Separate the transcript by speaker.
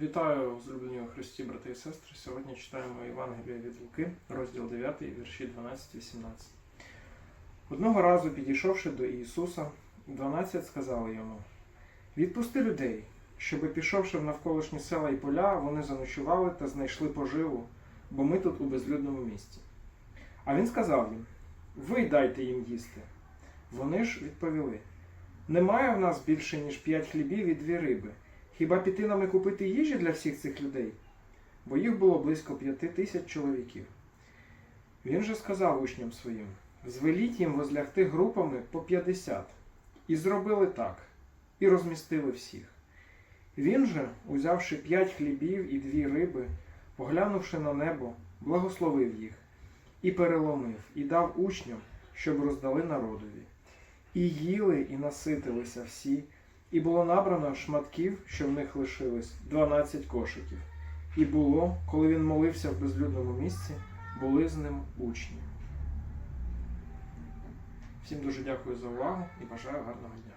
Speaker 1: Вітаю, злюблені у Христі, брати і сестри. Сьогодні читаємо Євангеліє від Луки, розділ 9, вірші 12-18. Одного разу, підійшовши до Ісуса, 12 сказали йому: Відпусти людей, щоби, пішовши в навколишні села і поля, вони заночували та знайшли поживу, бо ми тут у безлюдному місці. А він сказав їм: Ви дайте їм їсти. Вони ж відповіли: Немає в нас більше, ніж п'ять хлібів і дві риби. Хіба піти нам і купити їжі для всіх цих людей? Бо їх було близько п'яти тисяч чоловіків. Він же сказав учням своїм: звеліть їм возлягти групами по п'ятдесят. І зробили так, і розмістили всіх. Він же, узявши п'ять хлібів і дві риби, поглянувши на небо, благословив їх, і переломив, і дав учням, щоб роздали народові. І їли, і наситилися всі, і було набрано шматків, що в них лишилось, 12 кошиків. І було, коли він молився в безлюдному місці, були з ним учні. Всім дуже дякую за увагу і бажаю гарного дня.